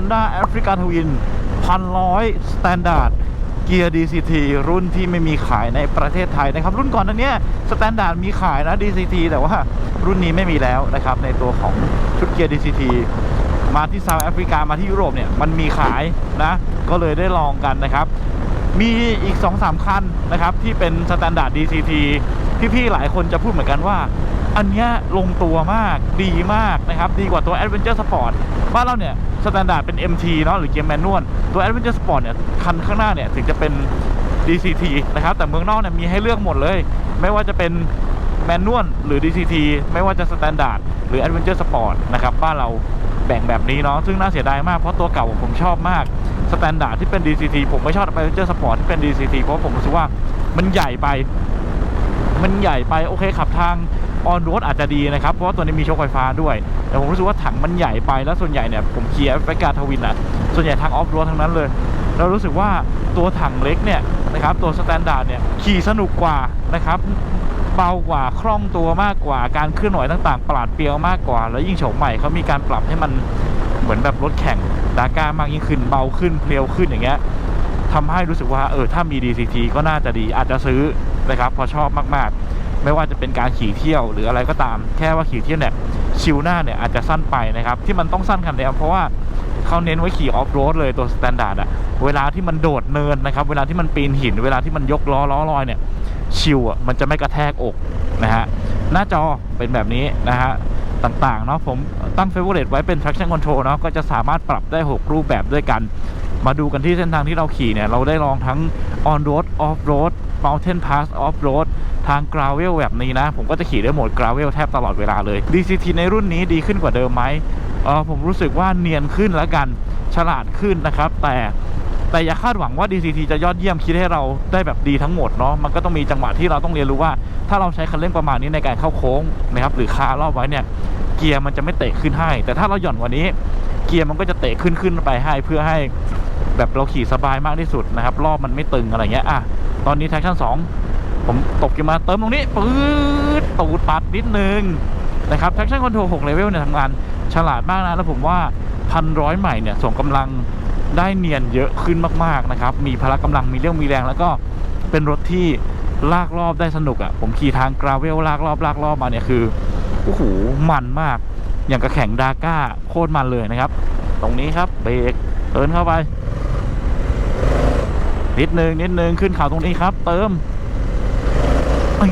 Honda Africa Twin พันร้อยสแตนดาร์ดเกียร์ DCT รุ่นที่ไม่มีขายในประเทศไทยนะครับ รุ่นก่อนอันเนี้สแตนดาร์ดมีขายนะ DCT แต่ว่ารุ่นนี้ไม่มีแล้วนะครับ ในตัวของชุดเกียร์ DCT มาที่เซาท์แอฟริกามาที่ยุโรปเนี่ยมันมีขายนะ ก็เลยได้ลองกันนะครับ มีอีก 2-3 คันนะครับ ที่เป็นสแตนดาร์ด DCT พี่ๆหลายคนจะพูดเหมือนกันว่า อันนี้ลงตัวมากดีมากนะครับ ดีกว่าตัว Adventure Sport บ้านเราเนี่ยสแตนดาร์ดเป็น MT เนาะหรือเกียร์แมนนวลตัว Adventure Sport เนี่ยคันข้างหน้าเนี่ยถึงจะเป็น DCT นะครับ แต่เมืองนอกเนี่ยมีให้เลือกหมดเลย ไม่ว่าจะเป็นแมนนวลหรือ DCT ไม่ว่าจะสแตนดาร์ดหรือ Adventure Sport นะครับบ้านเราแบ่งแบบนี้เนาะซึ่งน่าเสียดายมากเพราะตัวเก่าผมชอบมากสแตนดาร์ดที่เป็น DCT ผมไม่ชอบ Adventure Sport ที่เป็น DCT เพราะผมรู้สึกว่ามันใหญ่ไป มันใหญ่ไปโอเคขับทาง ออนโรดอาจจะดีนะครับ เพราะว่าตัวนี้มีโชคไฟฟ้าด้วย แต่ผมรู้สึกว่าถังมันใหญ่ไปแล้วส่วนใหญ่เนี่ยผมขี่แอฟกาทวินอะส่วนใหญ่ทางออฟโรดทั้งนั้นเลย เรารู้สึกว่าตัวถังเล็กเนี่ยนะครับตัวสแตนดาร์ดเนี่ยขี่สนุกกว่านะครับเบากว่าคล่องตัวมากกว่าการเคลื่อนไหวต่างๆปราดเปรียวมากกว่า แล้วยิ่งโฉมใหม่เขามีการปรับให้มันเหมือนแบบรถแข่งดาก้ามากยิ่งขึ้นเบาขึ้นเพลียวขึ้นอย่างเงี้ยทำให้รู้สึกว่าเออถ้ามี DCT ก็น่าจะดีอาจจะซื้อนะครับเพอชอบมากๆ ไม่ว่าจะเป็นการขี่เที่ยวหรืออะไรก็ตาม แค่ว่าขี่เที่ยวเนี่ยชิวหน้าเนี่ยอาจจะสั้นไปนะครับ ที่มันต้องสั้นขนาดนี้เพราะว่าเขาเน้นไว้ขี่ออฟโรดเลยตัวสแตนดาร์ดอะเวลาที่มันโดดเนินนะครับ เวลาที่มันปีนหิน เวลาที่มันยกล้อล้อลอยเนี่ยชิวอะมันจะไม่กระแทกอกนะฮะหน้าจอเป็นแบบนี้นะฮะต่างๆเนาะผมตั้ง favorite ไว้เป็น traction control เนาะก็จะสามารถปรับได้ 6 รูปแบบด้วยกัน มาดูกันที่เส้นทางที่เราขี่เนี่ย เราได้ลองทั้ง on road off road mountain pass off road ทาง gravel แบบนี้นะ ผมก็จะขี่ได้โหมด gravel แทบตลอดเวลาเลย DCT ในรุ่นนี้ดีขึ้นกว่าเดิมไหมเออผมรู้สึกว่าเนียนขึ้นแล้วกันฉลาดขึ้นนะครับ แต่ แต่อย่าคาดหวังว่า DCT จะยอดเยี่ยมคิดให้เราได้แบบดีทั้งหมดเนาะมันก็ต้องมีจังหวะที่เราต้องเรียนรู้ว่า ถ้าเราใช้คันเร่งประมาณนี้ในการเข้าโค้งนะครับหรือคารอบไว้เนี่ยเกียร์มันจะไม่เตะขึ้นให้ แต่ถ้าเราหย่อนกว่านี้ เกียร์มันก็จะเตะขึ้นขึ้นไปให้ เพื่อให้แบบเราขี่สบายมากที่สุดนะครับรอบมันไม่ตึงอะไรเงี้ยอะตอนนี้ traction 2ผมตบเกียร์มาเติมตรงนี้ปื๊ดตูดปัดนิดนึงนะครับ traction control 6 level เนี่ยทำงานฉลาดมากนะ แล้วผมว่าพันร้อยใหม่เนี่ยส่งกำลัง ได้เนียนเยอะขึ้นมากๆนะครับ มีพละกำลังมีเรื่องมีแรง แล้วก็เป็นรถที่ลากรอบได้สนุกอะ่ะ ผมขี่ทางกราเวลลากรอบลากรอบมาเนี่ยคือโอ้โหมันมาก อย่างกระแข่งดาก้าโคตรมันเลยนะครับ ตรงนี้ครับเบรกเตินเข้าไป นิดนึงนิดนึงขึ้นเขาตรงนี้ครับ เติม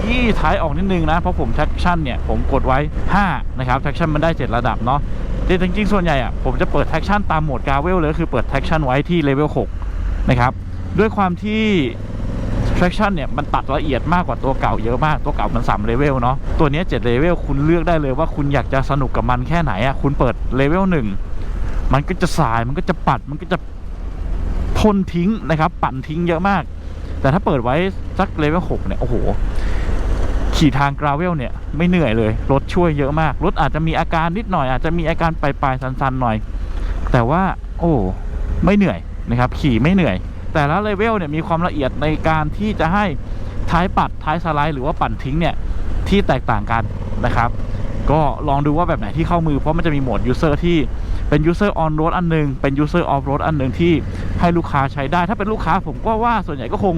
ยี่ท้ายออกนิดนึงนะ เพราะผม traction เนี่ย ผมกดไว้ 5 นะครับ traction มันได้ 7 ระดับเนาะ แต่จริงๆ ส่วนใหญ่อะผมจะเปิด traction ตามโหมด gravel เลยคือเปิด traction ไว้ที่ level 6นะครับด้วยความที่ traction เนี่ยมันตัดละเอียดมากกว่าตัวเก่าเยอะมากตัวเก่ามัน3 level เนาะตัวนี้7 level คุณเลือกได้เลยว่าคุณอยากจะสนุกกับมันแค่ไหนอะคุณเปิด level 1มันก็จะสายมันก็จะปัดมันก็จะพ่นทิ้งนะครับ ปั่นทิ้งเยอะมาก แต่ถ้าเปิดไว้สัก level 6เนี่ยโอ้โห ขี่ทางกราเวลเนี่ยไม่เหนื่อยเลย รถช่วยเยอะมาก รถอาจจะมีอาการนิดหน่อย อาจจะมีอาการปลายๆสันๆหน่อย แต่ว่า โอ้ไม่เหนื่อยนะครับ ขี่ไม่เหนื่อย แต่ละเลเวลเนี่ยมีความละเอียดในการที่จะให้ท้ายปัดท้ายสไลด์หรือว่าปั่นทิ้งเนี่ยที่แตกต่างกันนะครับ ก็ลองดูว่าแบบไหนที่เข้ามือเพราะมันจะมีโหมด user ที่เป็น user on road อันหนึงเป็น user off road อันหนึ่งที่ให้ลูกค้าใช้ได้ ถ้าเป็นลูกค้าผมก็ว่าส่วนใหญ่ก็คง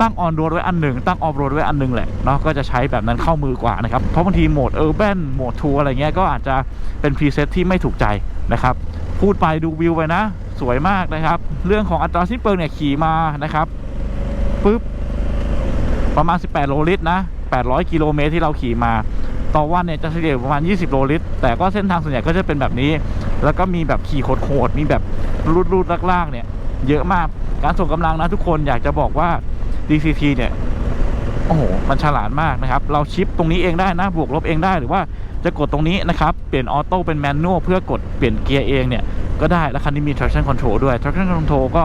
ตั้งออนโรดไว้อันหนึ่งตั้งออฟโรดไว้อันหนึ่งแหละเนาะก็จะใช้แบบนั้นเข้ามือกว่านะครับเพราะบางทีโหมดเออร์แบนโหมดทัวร์อะไรเงี้ยก็อาจจะเป็นพรีเซตที่ไม่ถูกใจนะครับพูดไปดูวิวไปนะ สวยมากนะครับ เรื่องของอัตราสิ้นเปลืองเนี่ยขี่มานะครับปุ๊บประมาณ 18 โลลิตรนะ 800 กิโลเมตรที่เราขี่มา ต่อวันเนี่ยจะเฉลี่ยประมาณ 20 โลลิตร แต่ก็เส้นทางส่วนใหญ่ก็จะเป็นแบบนี้ แล้วก็มีแบบขี่โหดๆมีแบบรูดๆลากๆเนี่ย เยอะมาก การส่งกำลังนะทุกคนอยากจะบอกว่า DCT เนี่ยโอ้โหมันฉลาดมากนะครับ เราชิปตรงนี้เองได้นะบวกลบเองได้หรือว่าจะกดตรงนี้นะครับ เปลี่ยนออโต้เป็นแมนนวลเพื่อกดเปลี่ยนเกียร์เองเนี่ยก็ได้แล้วคันนี้มี traction control ด้วย traction control ก็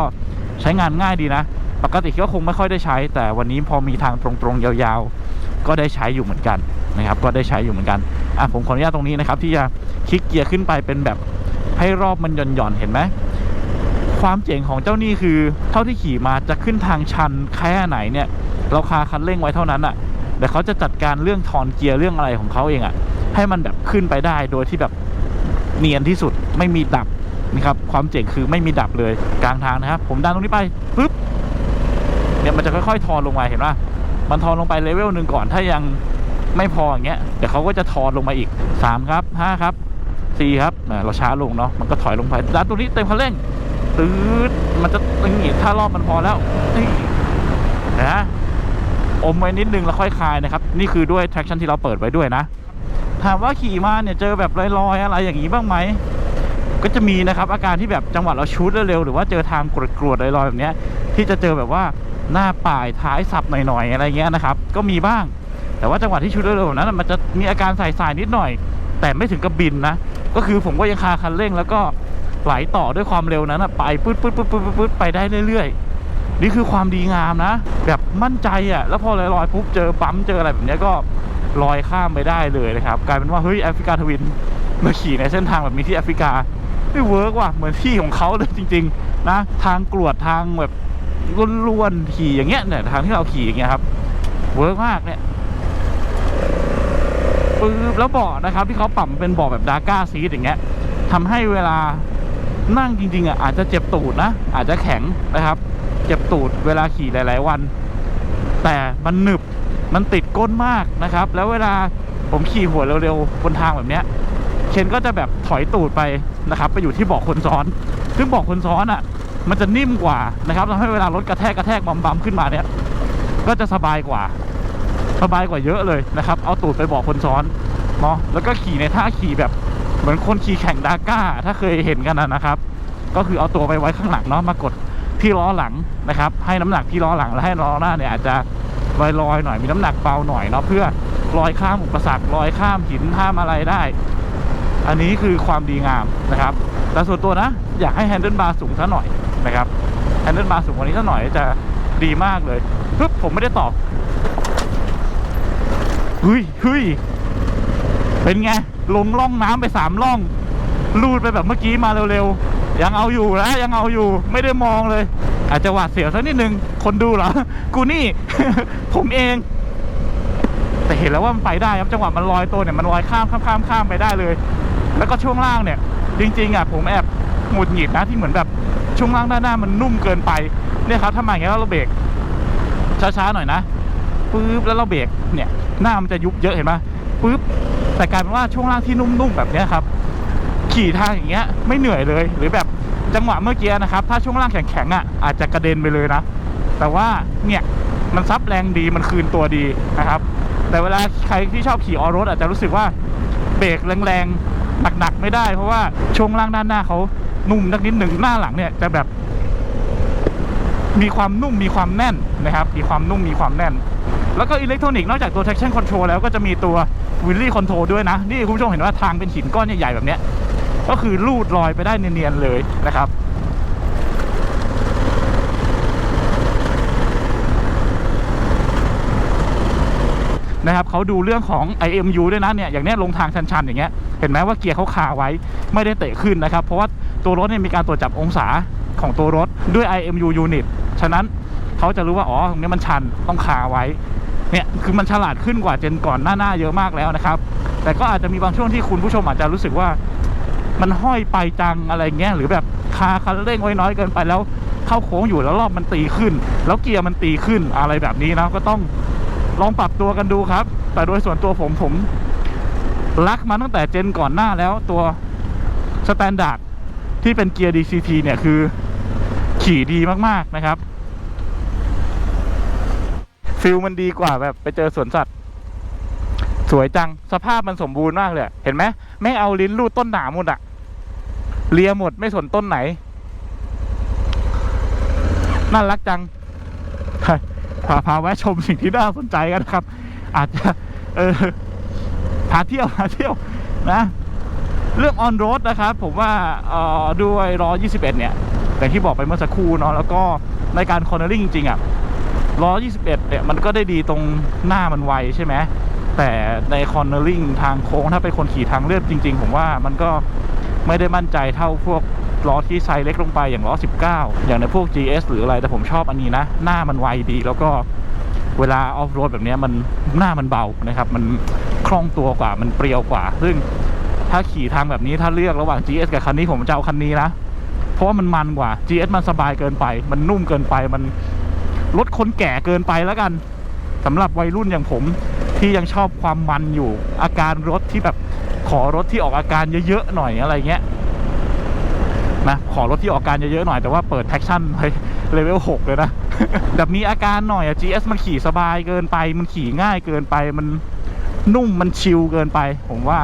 ใช้งานง่ายดีนะ ปกติก็คงไม่ค่อยได้ใช้ แต่วันนี้พอมีทางตรงๆยาวๆ ก็ได้ใช้อยู่เหมือนกันนะครับ ก็ได้ใช้อยู่เหมือนกันอะผมขออนุญาตตรงนี้นะครับ ที่จะคลิกเกียร์ขึ้นไปเป็นแบบให้รอบมันหย่อนๆเห็นไหม ความเจ๋งของเจ้านี่คือ เท่าที่ขี่มาจะขึ้นทางชันแค่ไหนเนี่ย เราคาคันเร่งไว้เท่านั้นอะ่ะแต่เขาจะจัดการเรื่องทอนเกียร์เรื่องอะไรของเขาเองอะ่ะ ให้มันแบบขึ้นไปได้โดยที่แบบเนียนที่สุดไม่มีดับนี่ครับความเจ๋งคือไม่มีดับเลยกลางทางนะครับ ผมดันตรงนี้ไปปึ๊บเนี่ยมันจะค่อยๆทอนลงมาเห็นป่ะมันทอนลงไปเลเวลหนึ่งก่อนถ้ายังไม่พออย่างเงี้ยเดี๋ยวเขาก็จะทอนลงมาอีกสามครับห้าครับสี่ครับเราช้าลงเนาะมันก็ถอยลงไปดันตรงนี้เต็มคันเร่ง ตืดมันจะอย่างงี้ถ้ารอบมันพอแล้วนี่นะอมไว้นิดนึงแล้วค่อยคลายนะครับ นี่คือด้วย traction ที่เราเปิดไว้ด้วยนะ ถามว่าขี่มาเนี่ยเจอแบบลอยๆอะไรอย่างนี้บ้างไหมก็จะมีนะครับ อาการที่แบบจังหวะเราชูดเร็วๆหรือว่าเจอทางกรวดๆลอยๆแบบนี้ที่จะเจอแบบว่าหน้าป่ายท้ายสับหน่อยๆอะไรเงี้ยนะครับ ก็มีบ้าง แต่ว่าจังหวะที่ชูดเร็วๆแบบนั้นมันจะมีอาการสายๆนิดหน่อย แต่ไม่ถึงกับบินนะ ก็คือผมก็ยังคาคันเร่งแล้วก็ ไหลต่อด้วยความเร็วนั้นนะไปปื๊ดปื๊ดปื๊ดปื๊ดปื๊ดไปได้เรื่อยๆ นี่คือความดีงามนะ แบบมั่นใจอะ แล้วพอลอยๆปุ๊บเจอปั๊มเจออะไรแบบนี้ก็ลอยข้ามไปได้เลยนะครับ กลายเป็นว่าเฮ้ยแอฟริกาทวินมาขี่ในเส้นทางแบบนี้ที่แอฟริกาไม่เวิร์กว่ะเหมือนที่ของเขาเลยจริง ๆ นะ ทางกรวดทางแบบล้วนๆขี่อย่างเงี้ยเนี่ยทางที่เราขี่อย่างเงี้ยครับเวิร์กมากเนี่ยปื๊บแล้วเบาะนะครับ ที่เขาปรับเป็นเบาะแบบดาก้าซีดอย่างเงี้ยทำให้เวลา นั่งจริงๆอะอาจจะเจ็บตูดนะ อาจจะแข็งนะครับ เจ็บตูดเวลาขี่หลาย ๆ วัน แต่มันหนึบมันติดก้นมากนะครับ แล้วเวลาผมขี่หัวเร็วๆบนทางแบบเนี้ยเคนก็จะแบบถอยตูดไปนะครับ ไปอยู่ที่เบาะคนซ้อน ซึ่งเบาะคนซ้อนอะ มันจะนิ่มกว่านะครับทำให้เวลารถกระแทกกระแทกบัมๆขึ้นมาเนี่ยก็จะสบายกว่า สบายกว่าเยอะเลยนะครับ เอาตูดไปบอกคนซ้อนเนาะแล้วก็ขี่ในท่าขี่แบบ เหมือนคนขี่แข่งดาก้า ถ้าเคยเห็นกันนะครับ ก็คือเอาตัวไปไว้ข้างหลังเนาะมากดที่ล้อหลังนะครับ ให้น้ำหนักที่ล้อหลังและให้ล้อหน้าเนี่ยอาจจะลอยๆหน่อยมีน้ำหนักเบาหน่อยเนาะเพื่อลอยข้ามอุปสรรคลอยข้ามหินข้ามอะไรได้ อันนี้คือความดีงามนะครับ แต่ส่วนตัวนะ อยากให้แฮนเดิลบาร์สูงซะหน่อยนะครับแฮนเดิลบาร์สูงกว่านี้ซะหน่อยจะดีมากเลยปึ๊บผมไม่ได้ตอบเฮ้ยเฮ้ย เป็นไง ลงล่องน้ำไปสามล่อง ลูดไปแบบเมื่อกี้มาเร็วๆ ยังเอาอยู่นะยังเอาอยู่ไม่ได้มองเลย อาจจะหวาดเสียวสักนิดนึง คนดูเหรอ กูนี่ ผมเอง แต่เห็นแล้วว่ามันไปได้ครับจังหวะมันลอยตัวเนี่ยมันลอยข้ามข้ามข้ามข้ามไปได้เลย แล้วก็ช่วงล่างเนี่ย จริงๆอะผมแอบหงุดหงิดนะที่เหมือนแบบช่วงล่างด้านหน้ามันนุ่มเกินไปเนี่ยครับถ้ามาอย่างเงี้ยแล้วเราเบรกช้าๆหน่อยนะปุ๊บแล้วเราเบรกเนี่ย หน้ามันจะยุบเยอะเห็นไหมปุ๊บ แต่กลายเป็นว่าช่วงล่างที่นุ่มๆแบบนี้ครับ ขี่ทางอย่างเงี้ยไม่เหนื่อยเลย หรือแบบจังหวะเมื่อกี้นะครับ ถ้าช่วงล่างแข็งๆอะอาจจะกระเด็นไปเลยนะ แต่ว่าเนี่ยมันซับแรงดีมันคืนตัวดีนะครับ แต่เวลาใครที่ชอบขี่ออโรดอาจจะรู้สึกว่าเบรกแรงๆหนักๆไม่ได้ เพราะว่าช่วงล่างด้านหน้าเขานุ่มนักนิดหนึ่งหน้าหลังเนี่ยจะแบบมีความนุ่มมีความแน่นนะครับ มีความนุ่มมีความแน่น แล้วก็อิเล็กทรอนิกส์นอกจากตัว traction control แล้วก็จะมีตัววิลลี่คอนโทรด้วยนะ นี่คุณผู้ชมเห็นว่าทางเป็นหินก้อนใหญ่ๆแบบเนี้ยก็คือลูดลอยไปได้เนียนๆเลยนะครับนะครับเขาดูเรื่องของ IMU ด้วยนะเนี่ยอย่างนี้ลงทางชันๆอย่างเงี้ยเห็นไหมว่าเกียร์เขาคาไว้ไม่ได้เตะขึ้นนะครับ เพราะว่าตัวรถเนี่ยมีการตรวจจับองศาของตัวรถด้วย IMU unit ฉะนั้นเขาจะรู้ว่า อ๋อตรงนี้มันชันต้องคาไว้ เนี่ยคือมันฉลาดขึ้นกว่าเจนก่อนหน้าๆเยอะมากแล้วนะครับ แต่ก็อาจจะมีบางช่วงที่คุณผู้ชมอาจจะรู้สึกว่ามันห้อยไปจังอะไรเงี้ยหรือแบบคาคันเร่งไว้น้อยเกินไปแล้วเข้าโค้งอยู่แล้วรอบมันตีขึ้น แล้วเกียร์มันตีขึ้นอะไรแบบนี้นะก็ต้องลองปรับตัวกันดูครับ แต่โดยส่วนตัวผมผมรักมาตั้งแต่เจนก่อนหน้าแล้วตัวสแตนดาร์ดที่เป็นเกียร์ DCT เนี่ยคือขี่ดีมากๆนะครับ ฟิลมันดีกว่าแบบไปเจอสวนสัตว์ สวยจังสภาพมันสมบูรณ์มากเลยเห็นไหมไม่เอาลิ้นลูดต้นหนามหมดอะเลียหมดไม่สนต้นไหนน่ารักจังพาพาแวะชมสิ่งที่น่าสนใจกันครับ อาจจะ เออพาเที่ยวพาเที่ยวนะ เรื่องออนโรดนะครับ ผมว่าเออด้วยล้อ21 เนี่ยอย่ที่บอกไปเมื่อสักครู่เนาะแล้วก็ในการคอร์เนอร์ลิงจริงๆอะ ล้อ 21 เนี่ยมันก็ได้ดีตรงหน้ามันไวใช่ไหมแต่ในคอร์เนอร์ลิงทางโค้งถ้าเป็นคนขี่ทางเลือดจริง ๆ ผมว่ามันก็ไม่ได้มั่นใจเท่าพวกล้อที่ไซส์เล็กลงไปอย่างล้อ 19 อย่างในพวก GS หรืออะไรแต่ผมชอบอันนี้นะ หน้ามันไวดี แล้วก็เวลาออฟโรดแบบนี้มันหน้ามันเบานะครับ มันคล่องตัวกว่ามันเปรียวกว่า ซึ่งถ้าขี่ทางแบบนี้ถ้าเลือกระหว่าง GS กับคันนี้ผมจะเอาคันนี้นะ เพราะว่ามันมันกว่า GS มันสบายเกินไป มันนุ่มเกินไปมัน รถคนแก่เกินไปแล้วกันสำหรับวัยรุ่นอย่างผมที่ยังชอบความมันอยู่ อาการรถที่แบบขอรถที่ออกอาการเยอะๆหน่อยอะไรเงี้ยนะขอรถที่ออกอาการเยอะๆหน่อยแต่ว่าเปิดแท็กชั่นไปเลเวล6เลยนะแบบมีอาการหน่อยอะ GS มันขี่สบายเกินไป มันขี่ง่ายเกินไปมันนุ่มมันชิลเกินไป ผมว่า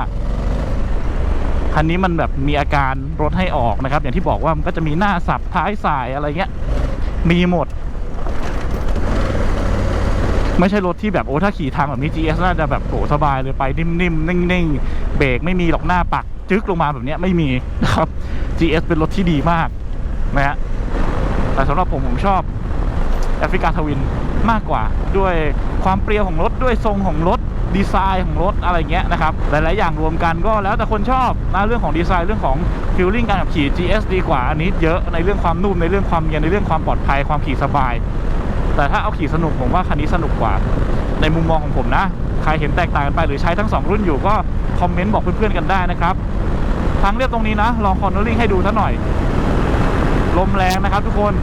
คันนี้มันแบบมีอาการรถให้ออกนะครับ อย่างที่บอกว่ามันก็จะมีหน้าสับท้ายสายอะไรเงี้ย มีหมด ไม่ใช่รถที่แบบโอ้ถ้าขี่ทางแบบนี้ GS น่าจะแบบโอ้สบายเลยไปนิ่มๆนิ่งๆเบรกไม่มีหรอกหน้าปักจึ๊กลงมาแบบนี้ไม่มีนะครับ GS เป็นรถที่ดีมากนะฮะแต่สำหรับผมผมชอบแอฟริกาทวินมากกว่าด้วยความเปรี้ยวของรถด้วยทรงของรถดีไซน์ของรถอะไรเงี้ยนะครับหลาย ๆ อย่างรวมกันก็แล้วแต่คนชอบนะเรื่องของดีไซน์เรื่องของฟิลลิ่งการขับขี่ GS ดีกว่าอันนี้เยอะในเรื่องความนุ่มในเรื่องความเย็นในเรื่องความปลอดภัยความขี่สบาย แต่ถ้าเอาขี่สนุกผมว่าคันนี้สนุกกว่า ในมุมมองของผมนะ ใครเห็นแตกต่างกันไปหรือใช้ทั้งสองรุ่นอยู่ก็คอมเมนต์บอกเพื่อนๆกันได้นะครับ ทางเรียบตรงนี้นะลองคอนเนอริ่งให้ดูท่าหน่อย ลมแรงนะครับทุกคน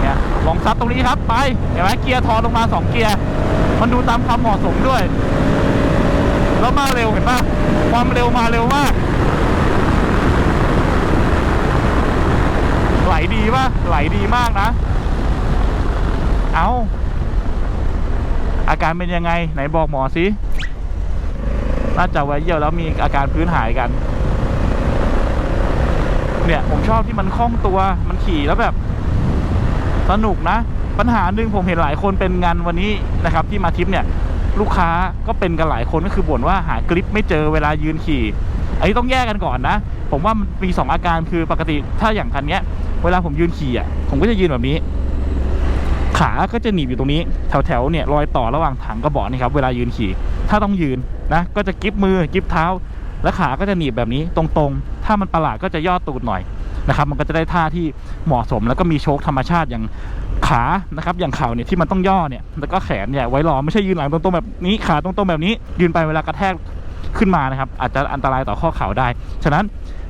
เนี่ยลองซัดตรงนี้ครับไปเห็นไหมเกียร์ทอนลงมาสองเกียร์ มันดูตามความเหมาะสมด้วย แล้วมาเร็วเห็นปะความเร็วมาเร็วมาก ไหลดีปะไหลดีมากนะ เอาอาการเป็นยังไง ไหนบอกหมอสิน่าจะไว้เยี่ยวแล้วมีอาการพื้นหายกัน เนี่ย ผมชอบที่มันคล่องตัวมันขี่แล้วแบบ สนุกนะ ปัญหาหนึ่งผมเห็นหลายคนเป็นงานวันนี้นะครับ ที่มาทิปเนี่ย ลูกค้าก็เป็นกันหลายคนก็คือบ่นว่าหากริปไม่เจอเวลายืนขี่อันนี้ต้องแยกกันก่อนนะ ผมว่ามันมีสองอาการคือปกติถ้าอย่างคันเนี้ย เวลาผมยืนขี่อะผมก็จะยืนแบบนี้ ขาก็จะหนีบอยู่ตรงนี้ แถวๆเนี่ยรอยต่อระหว่างถังกระบอกนี่ครับเวลายืนขี่ ถ้าต้องยืนนะ ก็จะกิฟมือกิฟเท้า และขาก็จะหนีบแบบนี้ตรงๆ ถ้ามันประหลาดก็จะย่อตูดหน่อยนะครับ มันก็จะได้ท่าที่เหมาะสมแล้วก็มีโชคธรรมชาติอย่างขานะครับอย่างเข่าเนี่ยที่มันต้องย่อเนี่ยแล้วก็แขนเนี่ยไว้รอไม่ใช่ยืนหลังตรงๆแบบนี้ขาตรงๆแบบนี้ ยืนไปเวลากระแทก ขึ้นมานะครับ อาจจะอันตรายต่อข้อเข่าได้ ฉะนั้น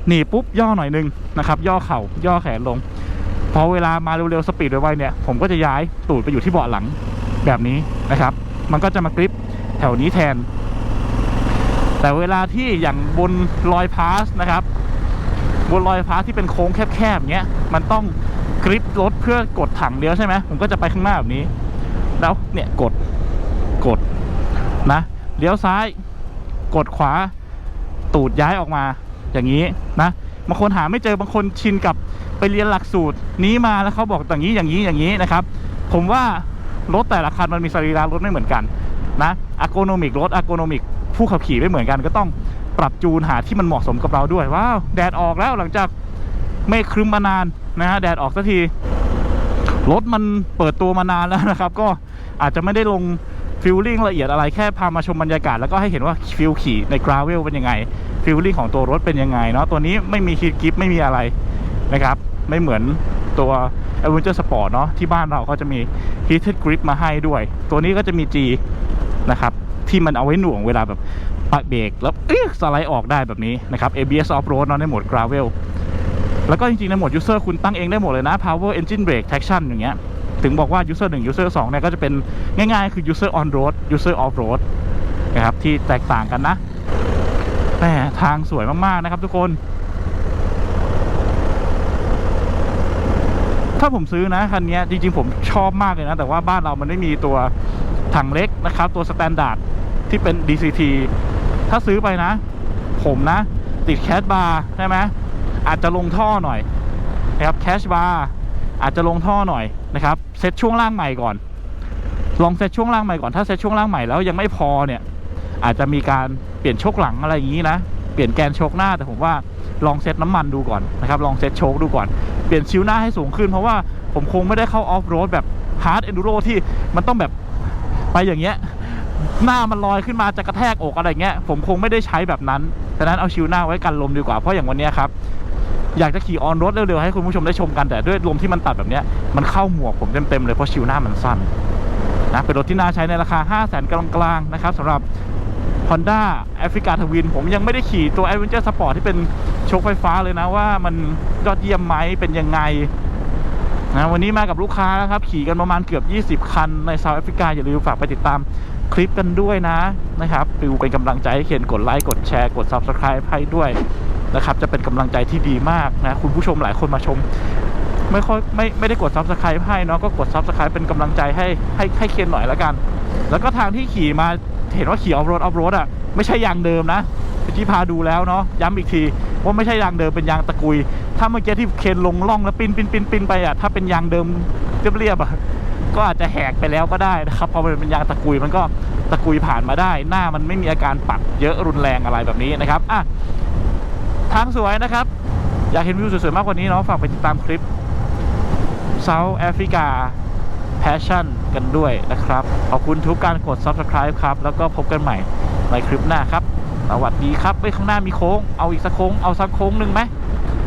หนีปุ๊บย่อหน่อยนึงนะครับ ย่อเข่าย่อแขนลงพอเวลามาเร็วๆสปีดไวๆเนี่ยผมก็จะย้ายตูดไปอยู่ที่เบาะหลังแบบนี้นะครับ มันก็จะมากริปแถวนี้แทน แต่เวลาที่อย่างบนรอยพาสนะครับ บนรอยพาสที่เป็นโค้งแคบๆเนี้ยมันต้องกริปรถเพื่อกดถังเลี้ยวใช่ไหมผมก็จะไปข้างหน้าแบบนี้ แล้วเนี่ยกดกดนะเลี้ยวซ้าย กดขวาตูดย้ายออกมาอย่างนี้นะบางคนหาไม่เจอบางคนชินกับไปเรียนหลักสูตรนี้มาแล้วเขาบอกอย่างนี้อย่างนี้อย่างนี้นะครับ ผมว่ารถแต่ละคันมันมีสรีระรถไม่เหมือนกันนะอะโกโนมิกรถอะโกโนมิกผู้ขับขี่ไม่เหมือนกัน ก็ต้องปรับจูนหาที่มันเหมาะสมกับเราด้วยว้าวแดดออกแล้วหลังจากเมฆครึ้มมานานนะฮะแดดออกสักทีรถมันเปิดตัวมานานแล้วนะครับ ก็อาจจะไม่ได้ลง ฟิลลิ่งละเอียดอะไรแค่พามาชมบรรยากาศแล้วก็ให้เห็นว่าฟิลขี่ในกราเวลเป็นยังไงฟิลลิ่งของตัวรถเป็นยังไงเนาะตัวนี้ไม่มีคีดกิฟไม่มีอะไรนะครับไม่เหมือนตัว a d v e n t u r e Sport เนาะที่บ้านเราก็จะมี heated grip มาให้ด้วย ตัวนี้ก็จะมี G นะครับที่มันเอาไว้หน่วงเวลาแบบปักเบรกแล้วเอ๊ะสไลด์ออกได้แบบนี้นะครับ ABS off road เนาะในโหมด gravel แล้วก็จริงๆในโหมด user คุณตั้งเองได้หมดเลยนะ power engine brake traction อย่างเงี้ย ถึงบอกว่า user 1 user 2เนี่ยก็จะเป็นง่ายๆ คือ user on road user off road นะครับที่แตกต่างกันนะแหมทางสวยมากๆนะครับทุกคน ถ้าผมซื้อนะคันนี้จริงๆผมชอบมากเลยนะ แต่ว่าบ้านเรามันไม่มีตัวถังเล็กนะครับ ตัวสแตนดาร์ดที่เป็น DCT ถ้าซื้อไปนะ ผมนะ ติดแคชบาร์ใช่ไหมอาจจะลงท่อหน่อยนะครับแคชบาร์ อาจจะลงท่อหน่อยนะครับเซตช่วงล่างใหม่ก่อน ลองเซตช่วงล่างใหม่ก่อนถ้าเซตช่วงล่างใหม่แล้วยังไม่พอเนี่ยอาจจะมีการเปลี่ยนโชคหลังอะไรอย่างนี้นะเปลี่ยนแกนโชคหน้าแต่ผมว่าลองเซตน้ำมันดูก่อนนะครับลองเซตโชคดูก่อนเปลี่ยนชิวหน้าให้สูงขึ้นเพราะว่าผมคงไม่ได้เข้าออฟโรดแบบฮาร์ดเอนดูโรที่มันต้องแบบไปอย่างเงี้ยหน้ามันลอยขึ้นมาจะกระแทกอกอะไรเงี้ยผมคงไม่ได้ใช้แบบนั้นฉะนั้นเอาชิวหน้าไว้กันลมดีกว่าเพราะอย่างวันนี้ครับ อยากจะขี่ออนรถเร็วๆให้คุณผู้ชมได้ชมกันแต่ด้วยลมที่มันตัดแบบนี้มันเข้าหมวกผมเต็มๆเลยเพราะชิวหน้ามันสั้นนะเป็นรถที่น่าใช้ในราคา 5 0 0 0 0 0กลางๆนะครับสำหรับ Honda a f r i c a Twin ผมยังไม่ได้ขี่ตัว Adventure Sport ที่เป็นโชคไฟฟ้าเลยนะว่ามันยอดเยี่ยมไหมเป็นยังไงนะวันนี้มากับลูกค้านะครับ ขี่กันประมาณเกือบ 20 คันในเซาท์แอฟริกาอย่าลืมฝากไปติดตามคลิปกันด้วยนะนะครับดูเป็นกำลังใจให้เขียนกดไลค์กดแชร์กด Subscribe ให้ด้วย นะครับ จะเป็นกำลังใจที่ดีมากนะคุณผู้ชมหลายคนมาชม ไม่ค่อยไม่ไม่ได้กด Subscribe ให้เนาะก็กด Subscribe เป็นกำลังใจให้ให้ให้เคนหน่อยแล้วกัน แล้วก็ทางที่ขี่มาเห็นว่าขี่ออฟโรดออฟโรดอะไม่ใช่ยางเดิมนะที่พาดูแล้วเนาะย้ำอีกทีว่าไม่ใช่ยางเดิมเป็นยางตะกุย ถ้าเมื่อกี้ที่เคนลงล่องแล้วปินปินปินปินไปอะถ้าเป็นยางเดิมเรียบๆอะก็อาจจะแหกไปแล้วก็ได้นะครับพราะมันเป็นยางตะกุยมันก็ตะกุยผ่านมาได้ หน้ามันไม่มีอาการปัดเยอะรุนแรงอะไรแบบนี้นะครับอะ ทางสวยนะครับ อยากเห็นวิวสวยๆมากกว่านี้เนาะฝากไปติดตามคลิปเซาท์แอฟริกา Passion กันด้วยนะครับ ขอบคุณทุกการกด Subscribe ครับ แล้วก็พบกันใหม่ในคลิปหน้าครับสวัสดีครับไปข้างหน้ามีโค้ง เอาอีกสักโค้ง เอาสักโค้งหนึ่งไหม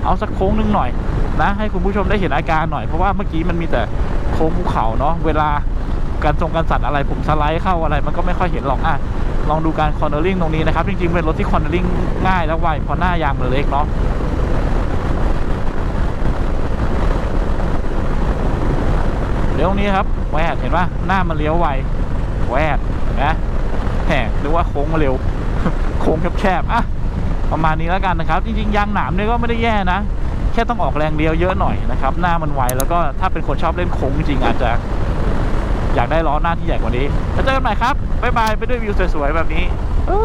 เอาสักโค้งหนึ่งหน่อยนะให้คุณผู้ชมได้เห็นอาการหน่อยเพราะว่าเมื่อกี้มันมีแต่โค้งภูเขาเนาะเวลาการทรงการสั่นอะไรผมสไลด์เข้าอะไรมันก็ไม่ค่อยเห็นหรอกอะ ลองดูการคอนเนอร์ลิงตรงนี้นะครับ จริงๆ เป็นรถที่คอนเนอร์ลิงง่ายและไวเพราะหน้ายางมันเล็กเนาะเลี้ยวนี้ครับแวดเห็นปะหน้ามันเลี้ยวไวแวดเห็นไหมแหมหรือว่าโค้งมาเร็ว โค้งแคบๆอะประมาณนี้แล้วกันนะครับ จริงๆยางหนามเนี่ยก็ไม่ได้แย่นะ แค่ต้องออกแรงเดียวเยอะหน่อยนะครับ หน้ามันไวแล้วก็ถ้าเป็นคนชอบเล่นโค้งจริงอาจจะอยากได้ล้อหน้าที่ใหญ่กว่านี้แล้วเจอกันใหม่ครับ บ๊ายบายไปด้วยวิวสวยๆแบบนี้อู้